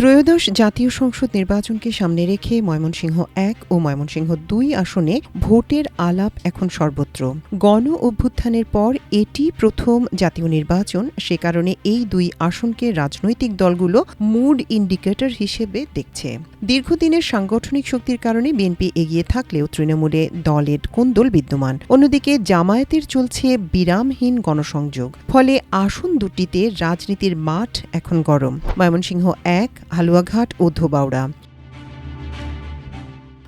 ত্রয়োদশ জাতীয় সংসদ নির্বাচনকে সামনে রেখে ময়মনসিংহ এক ও ময়মনসিংহ দুই আসনে ভোটের আলাপ এখন সর্বত্র। গণ অভ্যুত্থানের পর এটি প্রথম জাতীয় নির্বাচন। সে কারণে এই দুই আসনকে রাজনৈতিক দলগুলো মুড ইন্ডিকেটর হিসেবে দেখছে। দীর্ঘদিনের সাংগঠনিক শক্তির কারণে বিএনপি এগিয়ে থাকলেও তৃণমূলে দলের কোন্দল বিদ্যমান। অন্যদিকে জামায়াতের চলছে বিরামহীন গণসংযোগ। ফলে আসন দুটিতে রাজনীতির মাঠ এখন গরম। ময়মনসিংহ এক হালুয়াঘাট ও ধোবাউড়া।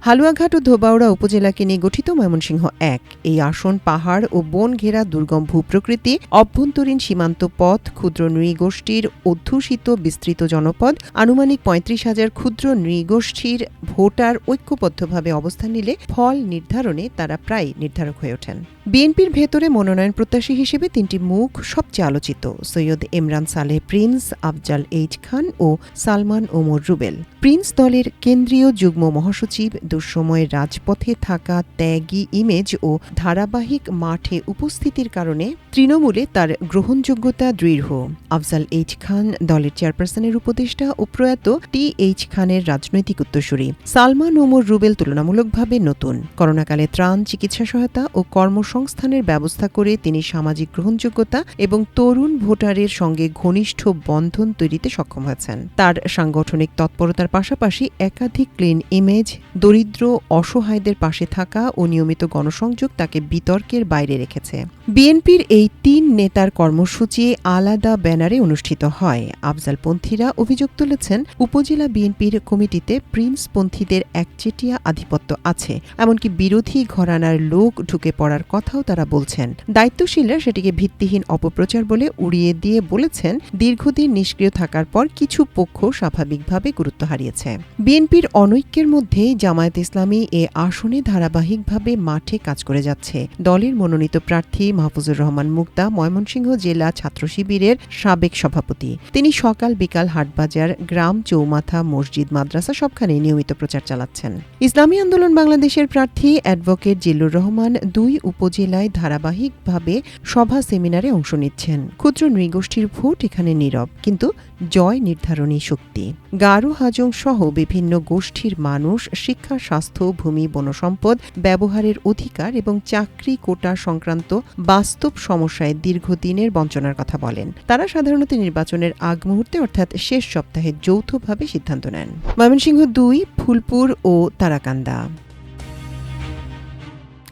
হালুয়াঘাট ও ধোবাউড়া উপজেলাকে নিয়ে গঠিত ময়মনসিংহ এক। এই আসন পাহাড় ও বন ঘেরা দুর্গম ভূপ্রকৃতি, অভ্যন্তরীণ সীমান্ত পথ, ক্ষুদ্র নৃগোষ্ঠীর অধ্যুষিত বিস্তৃত জনপদ, আনুমানিক পঁয়ত্রিশ হাজার ক্ষুদ্র নৃগোষ্ঠীর ভোটার ঐক্যবদ্ধভাবে অবস্থান নিলে ফল নির্ধারণে তারা প্রায় নির্ধারক হয়ে ওঠেন। বিএনপির ভেতরে মনোনয়ন প্রত্যাশী হিসেবে তিনটি মুখ সবচেয়ে আলোচিত, সৈয়দ ইমরান সালেহ প্রিন্স, আফজাল এইচ খান ও সালমান ওমর রুবেল। প্রিন্স দলের কেন্দ্রীয় যুগ্ম মহাসচিব দুঃসময়ের রাজপথে থাকা ত্যাগী ইমেজ ও ধারাবাহিক মাঠে উপস্থিতির কারণে তৃণমূলে তার গ্রহণযোগ্যতা দৃঢ়। আফজাল এইচ খান দলের চেয়ারপারসনের উপদেষ্টা ও প্রয়াত টি এইচ খানের রাজনৈতিক উত্তরসূরি। সালমান ওমর রুবেল তুলনামূলকভাবে নতুন। করোনাকালে ত্রাণ, চিকিৎসা সহায়তা ও কর্মসংস্থানের ব্যবস্থা করে তিনি সামাজিক গ্রহণযোগ্যতা এবং তরুণ ভোটারের সঙ্গে ঘনিষ্ঠ বন্ধন তৈরিতে সক্ষম হয়েছেন। তার সাংগঠনিক তৎপরতার পাশাপাশি একাধিক ক্লিন ইমেজ, দরিদ্র, অসহায়দের পাশে থাকা ও নিয়মিত গণসংযোগ তাকে বিতর্কের বাইরে রেখেছে। বিএনপির এই তিন নেতার কর্মসূচি আলাদা ব্যানারে অনুষ্ঠিত হয়। আফজালপন্থীরা অভিযোগ তুলেছেন, উপজেলা বিএনপির কমিটিতে প্রিন্সপন্থীদের একচেটিয়া আধিপত্য আছে, এমনকি বিরোধী ঘরানার লোক ঢুকে পড়ার কথাও তারা বলছেন। দায়িত্বশীলরা সেটিকে ভিত্তিহীন অপপ্রচার বলে উড়িয়ে দিয়ে বলেছেন, দীর্ঘদিন নিষ্ক্রিয় থাকার পর কিছু পক্ষ স্বাভাবিকভাবে গুরুত্ব হারিয়েছে। বিএনপির অনৈক্যের মধ্যে জামায়াত ইসলামী এ আসনে ধারাবাহিকভাবে মাঠে কাজ করে যাচ্ছে। দলের মনোনীত প্রার্থী মাহফুজুর রহমান মুক্তা ময়মনসিংহ জেলা ছাত্র শিবিরের সাবেক সভাপতি। তিনি সকাল বিকাল হাটবাজার, গ্রাম, চৌমাথা, মসজিদ, মাদ্রাসা সবখানে নিয়মিত প্রচার চালাচ্ছেন। ইসলামী আন্দোলন বাংলাদেশের প্রার্থী অ্যাডভোকেট জিল্লুর রহমান দুই উপজেলায় ধারাবাহিকভাবে সভা সেমিনারে অংশ নিচ্ছেন। ক্ষুদ্র নৃগোষ্ঠীর ভোট এখানে নীরব, কিন্তু জয় নির্ধারণী শক্তি। গারো হাজং সহ বিভিন্ন গোষ্ঠীর মানুষ শিক্ষা, স্বাস্থ্য, ভূমি, বনসম্পদ ব্যবহারের অধিকার এবং চাকরি কোটা সংক্রান্ত বাস্তব সমস্যায় দীর্ঘদিনের বঞ্চনার কথা বলেন। তারা সাধারণত নির্বাচনের আগ মুহূর্তে, অর্থাৎ শেষ সপ্তাহে যৌথভাবে সিদ্ধান্ত নেন। ময়মনসিংহ দুই, ফুলপুর ও তারাকান্দা।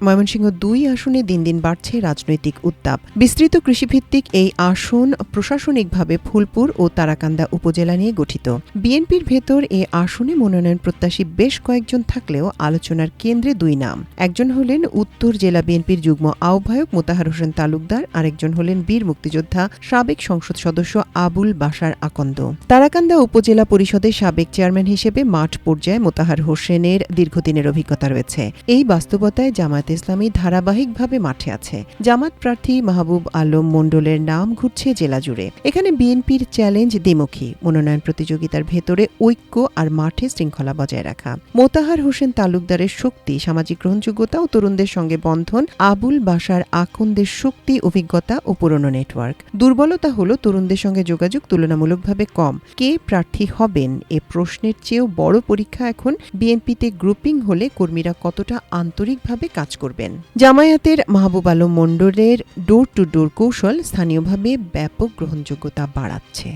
ময়মনসিংহ দুই আসনে দিন দিন বাড়ছে রাজনৈতিক উত্তাপ। বিস্তৃত কৃষিভিত্তিক এই আসন প্রশাসনিকভাবে ফুলপুর ও তারাকান্দা উপজেলা নিয়ে গঠিত। বিএনপির ভেতর এ আসনে মনোনয়ন প্রত্যাশী বেশ কয়েকজন থাকলেও আলোচনার কেন্দ্রে দুই নাম। একজন হলেন উত্তর জেলা বিএনপির যুগ্ম আহ্বায়ক মোতাহার হোসেন তালুকদার, আরেকজন হলেন বীর মুক্তিযোদ্ধা সাবেক সংসদ সদস্য আবুল বাসার আকন্দ। তারাকান্দা উপজেলা পরিষদের সাবেক চেয়ারম্যান হিসেবে মাঠ পর্যায়ে মোতাহার হোসেনের দীর্ঘদিনের অভিজ্ঞতা রয়েছে। এই বাস্তবতায় জামায়াত ইসলামী ধারাবাহিকভাবে মাঠে আছে। জামাত প্রার্থী মাহবুব আলম মণ্ডলের নাম ঘুরছে জেলা জুড়ে। এখানে বিএনপির চ্যালেঞ্জ দ্বিমুখী, মনোনয়ন প্রতিযোগিতার ভেতরে ঐক্য আর মাঠে শৃঙ্খলা বজায় রাখা। মোতাহার হোসেন তালুকদারের শক্তি, সামাজিক গ্রহণযোগ্যতা ও তরুণদের সঙ্গে বন্ধন, আবুল বাসার আকন্দের শক্তি, অভিজ্ঞতা ও পুরনো নেটওয়ার্ক। দুর্বলতা হল তরুণদের সঙ্গে যোগাযোগ তুলনামূলকভাবে কম। কে প্রার্থী হবেন এ প্রশ্নের চেয়েও বড় পরীক্ষা এখন বিএনপিতে গ্রুপিং হলে কর্মীরা কতটা আন্তরিকভাবে কাজ করবেন। জামায়াতের মাহবুব আলম মণ্ডলের ডোর টু ডোর কৌশল স্থানীয়ভাবে ব্যাপক গ্রহণযোগ্যতা বাড়াচ্ছে।